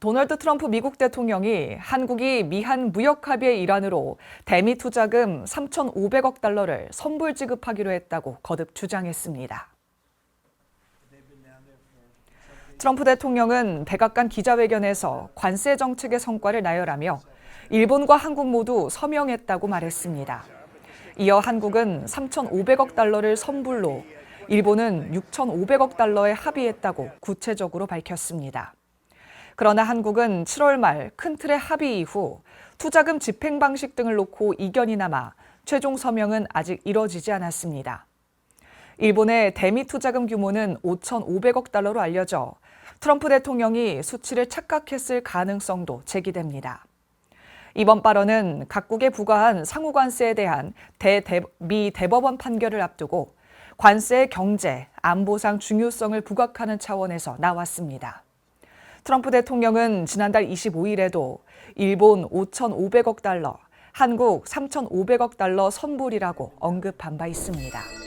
도널드 트럼프 미국 대통령이 한국이 미한 무역 합의의 일환으로 대미 투자금 3,500억 달러를 선불 지급하기로 했다고 거듭 주장했습니다. 트럼프 대통령은 백악관 기자회견에서 관세 정책의 성과를 나열하며 일본과 한국 모두 서명했다고 말했습니다. 이어 한국은 3,500억 달러를 선불로 일본은 6,500억 달러에 합의했다고 구체적으로 밝혔습니다. 그러나 한국은 7월 말 큰 틀의 합의 이후 투자금 집행 방식 등을 놓고 이견이 남아 최종 서명은 아직 이뤄지지 않았습니다. 일본의 대미 투자금 규모는 5,500억 달러로 알려져 트럼프 대통령이 수치를 착각했을 가능성도 제기됩니다. 이번 발언은 각국에 부과한 상호 관세에 대한 대미 대법원 판결을 앞두고 관세의 경제, 안보상 중요성을 부각하는 차원에서 나왔습니다. 트럼프 대통령은 지난달 25일에도 일본 5,500억 달러, 한국 3,500억 달러 선불이라고 언급한 바 있습니다.